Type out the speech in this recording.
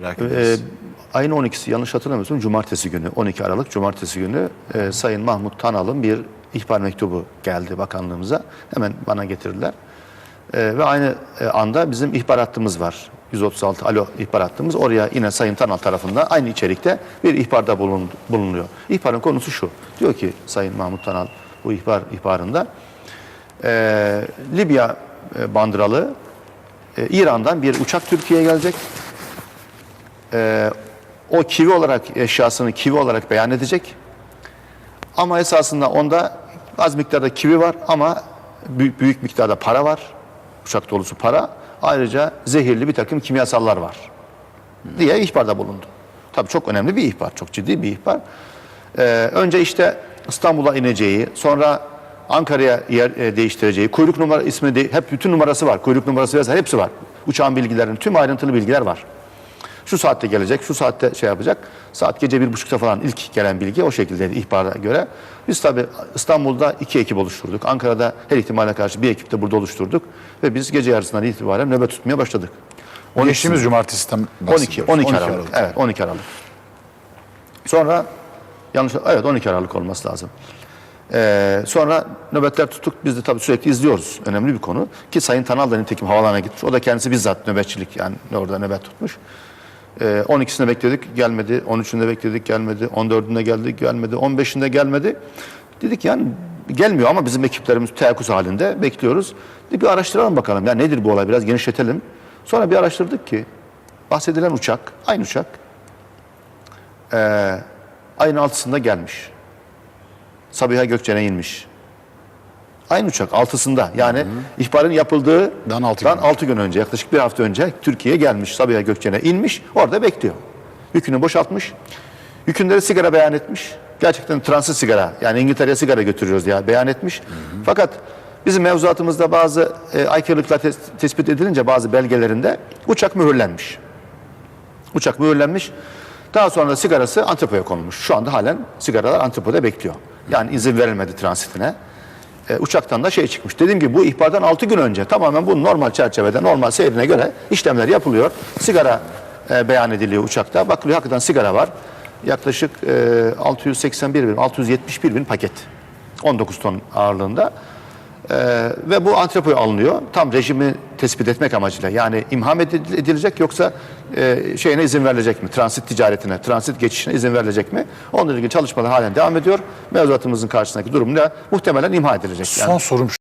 Merak Ee, ayın 12'si yanlış hatırlamıyorsam cumartesi günü 12 Aralık cumartesi günü e, Sayın Mahmut Tanal'ın bir ihbar mektubu geldi bakanlığımıza. Hemen bana getirdiler. E, ve aynı e, anda bizim ihbar hattımız var. 136 alo ihbar hattımız. Oraya yine Sayın Tanal tarafından aynı içerikte bir ihbarda bulun, bulunuyor. İhbarın konusu şu. Diyor ki Sayın Mahmut Tanal bu ihbar ihbarında e, Libya e, bandıralı e, İran'dan bir uçak Türkiye'ye gelecek o kivi olarak eşyasını kivi olarak beyan edecek. Ama esasında onda az miktarda kivi var ama büyük, büyük miktarda para var. Uçak dolusu para. Ayrıca zehirli bir takım kimyasallar var. Diye ihbarda bulundu. Tabii çok önemli bir ihbar. Çok ciddi bir ihbar. Ee, önce işte İstanbul'a ineceği, sonra Ankara'ya yer e, değiştireceği, kuyruk numara ismi de, hep bütün numarası var. Kuyruk numarası vesaire hepsi var. Uçağın bilgilerinin tüm ayrıntılı bilgiler var. Şu saatte gelecek, şu saatte şey yapacak. Saat gece bir buçukta falan ilk gelen bilgi o şekildeydi ihbara göre. Biz tabi İstanbul'da iki ekip oluşturduk. Ankara'da her ihtimale karşı bir ekip de burada oluşturduk. Ve biz gece yarısından itibaren nöbet tutmaya başladık. Geçtiğimiz cumartesiden 12, bahsediyoruz. 12 Aralık. Evet 12 Aralık. Sonra yanlış evet 12 Aralık olması lazım. Ee, sonra nöbetler tuttuk. Biz de tabii sürekli izliyoruz. Önemli bir konu. Ki Sayın Tanal da nitekim havalarına gitmiş. O da kendisi bizzat nöbetçilik yani orada nöbet tutmuş. Ee, 12'sinde bekledik gelmedi. 13'ünde bekledik gelmedi. 14'ünde geldik gelmedi. 15'inde gelmedi. Dedik yani gelmiyor ama bizim ekiplerimiz teyakkuz halinde bekliyoruz. Dedik bir araştıralım bakalım. Ya nedir bu olay biraz genişletelim. Sonra bir araştırdık ki bahsedilen uçak aynı uçak ee, ayın altısında gelmiş. Sabiha Gökçen'e inmiş. Aynı uçak altısında yani ihbarın yapıldığı Dan altı dan gün. altı gün önce yaklaşık bir hafta önce Türkiye'ye gelmiş Sabiha Gökçen'e inmiş orada bekliyor. Yükünü boşaltmış. Yükünde de sigara beyan etmiş. Gerçekten transit sigara yani İngiltere'ye sigara götürüyoruz diye beyan etmiş. Fakat bizim mevzuatımızda bazı e, aykırılıklar tes- tespit edilince bazı belgelerinde uçak mühürlenmiş. Uçak mühürlenmiş. Daha sonra da sigarası antrepoya konulmuş. Şu anda halen sigaralar antrepoda bekliyor. Yani izin verilmedi transitine. E, uçaktan da şey çıkmış. Dediğim gibi bu ihbardan 6 gün önce tamamen bu normal çerçevede, normal seyrine göre işlemler yapılıyor. Sigara e, beyan ediliyor uçakta. Bakılıyor hakikaten sigara var. Yaklaşık e, 681 bin, 671 bin paket. 19 ton ağırlığında. Ee, ve bu antrepoya alınıyor. Tam rejimi tespit etmek amacıyla. Yani imham edil- edilecek yoksa e, şeyine izin verilecek mi? Transit ticaretine, transit geçişine izin verilecek mi? Onunla ilgili çalışmalar halen devam ediyor. Mevzuatımızın karşısındaki durum da muhtemelen imha edilecek. Yani. Son sorum